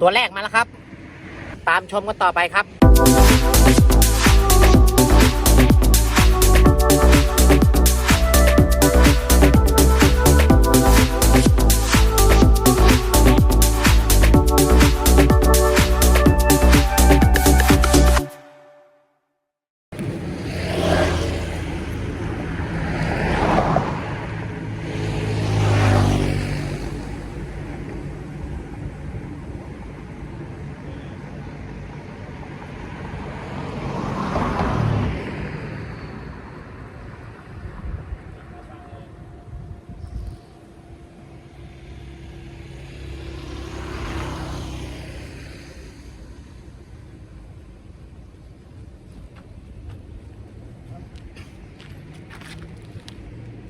ตัวแรกมาแล้วครับ ตามชมกันต่อไปครับ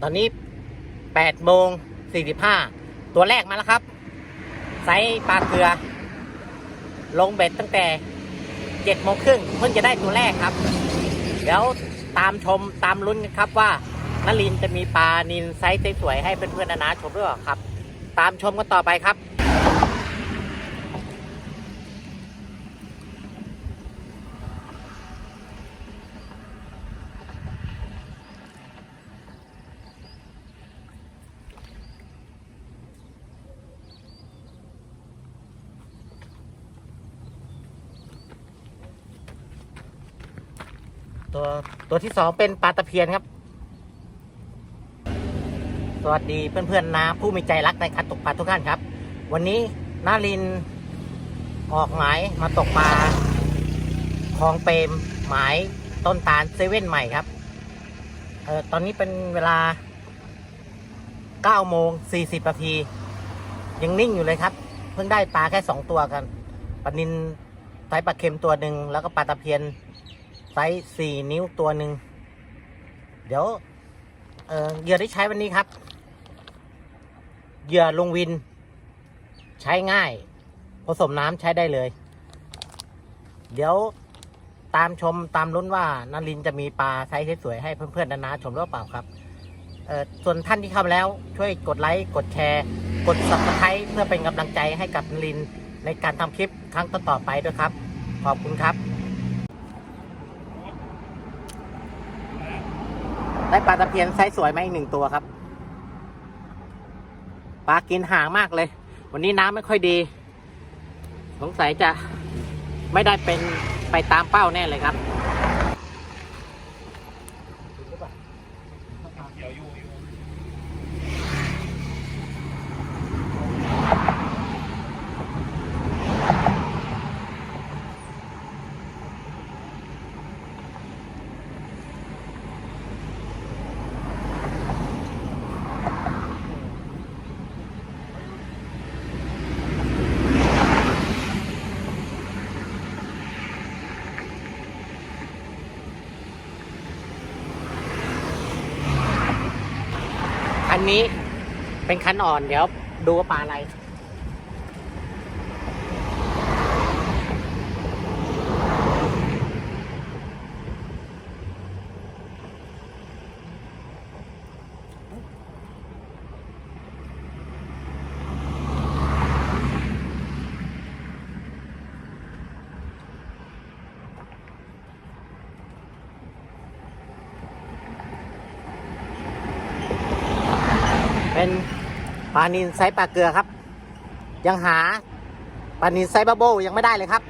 ตอนนี้8โมง45 ตัวแรกมาแล้วครับไซส์ปลาเกลือ ลงเบ็ดตั้งแต่7โมงครึ่งเพิ่งจะได้ตัวแรกครับ เดี๋ยวตามชมตามลุ้นกันครับว่านลินจะมีปลานินไซส์สวยๆให้เพื่อนๆนานาชมด้วยเหรอครับ ตามชมกันต่อไปครับ ตัวตัวที่สองเป็นปลาตะเพียนครับ สวัสดีเพื่อนๆนะผู้มีใจรักในการตกปลาทุกท่านครับ วันนี้นารินออกหมายมาตกปลาคลองเปรมหมายต้นตาลเซเว่นใหม่ครับเออตอนนี้เป็นเวลา9โมง40นาทียังนิ่งอยู่เลยครับ เพิ่งได้ปลาแค่ 2 ตัวกันปลานินไซปลาเค็มตัวหนึ่งแล้วก็ปลาตะเพียน ไซส์สี่นิ้วตัวหนึ่ง เดี๋ยวเหยื่อที่ใช้วันนี้ครับ เหยื่อลงวิน ใช้ง่าย ผสมน้ำใช้ได้เลย เดี๋ยวตามชมตามลุ้นว่านารินจะมีปลาไซส์สวยๆให้เพื่อนๆนานาชมหรือเปล่าครับส่วนท่านที่เข้ามาแล้วช่วยกดไลค์กดแชร์ กด subscribe เพื่อเป็นกำลังใจให้กับนารินในการทำคลิปครั้งต่อๆไปด้วยครับ ขอบคุณครับ ได้ปลาตะเพียนไซส์สวยมาอีกหนึ่งตัวครับ ปลากินห่างมากเลย วันนี้น้ำไม่ค่อยดี สงสัยจะไม่ได้เป็นไปตามเป้าแน่เลยครับ นี้เป็นคันอ่อนเดี๋ยวดูว่าปลาอะไร เป็น ปลานินไซส์ปลาเกลือครับ ยังหาปลานินไซส์บับเบิลยังไม่ได้เลยครับ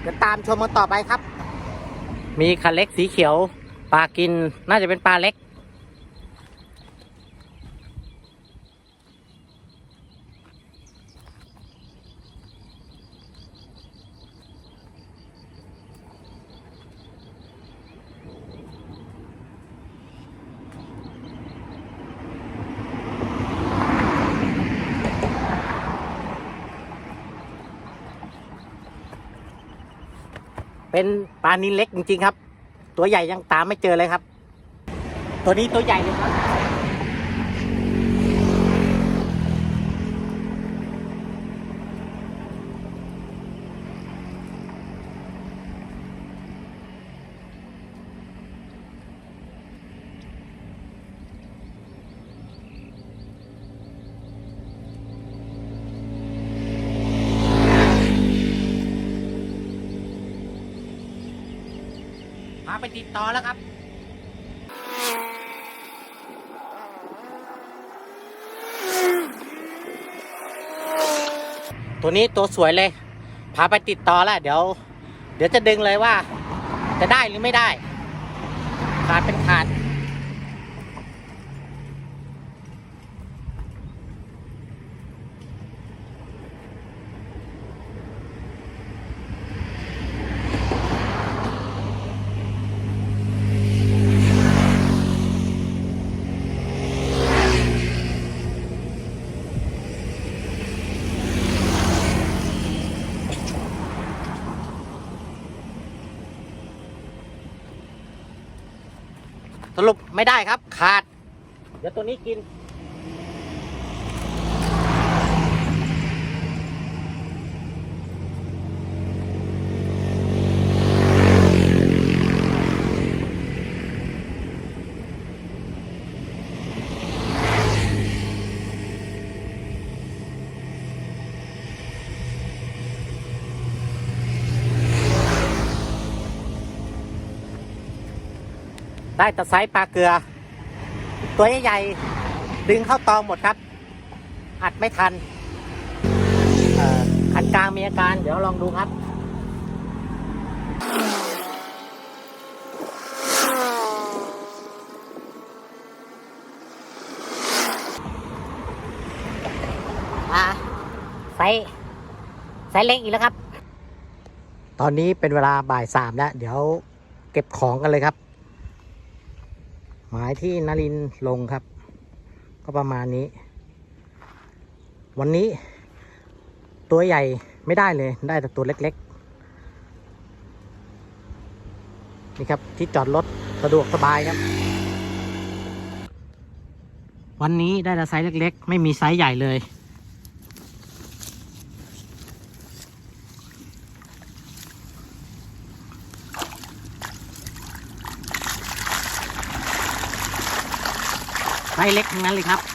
เดี๋ยวตามชมกันต่อไปครับ มีคันเล็กสีเขียว ปลากินน่าจะเป็นปลาเล็ก เป็นปลานินเล็กจริงๆครับ ตัวใหญ่ยังตามไม่เจอเลยครับ ตัวนี้ตัวใหญ่เลยครับ ไปติดต่อแล้วครับตัวนี้ตัวสวยเลย พาไปติดต่อแล้วเดี๋ยว เดี๋ยวจะดึงเลยว่า จะได้หรือไม่ได้ ขาดเป็นขาด สรุปไม่ได้ครับ ขาด เดี๋ยวตัวนี้กิน ได้แตะไซส์ปลาเกลือ ตัวใหญ่ๆดึงเข้าตองหมดครับ อัดไม่ทันเอ่อคันกลางมีอาการ เดี๋ยวลองดูครับอ่าไซส์ไซส์เล็กอีกแล้วครับ ตอนนี้เป็นเวลาบ่ายสามแล้ว เดี๋ยวเก็บของกันเลยครับ หมายที่นรินลงครับ ก็ประมาณนี้ วันนี้ตัวใหญ่ไม่ได้เลยได้แต่ตัวเล็กๆ นี่ครับที่จอดรถสะดวกสบายครับ วันนี้ได้แต่ไซส์เล็ก ๆ ไม่มีไซส์ใหญ่เลย ส์เล็กทั้งนั้นเลยครับ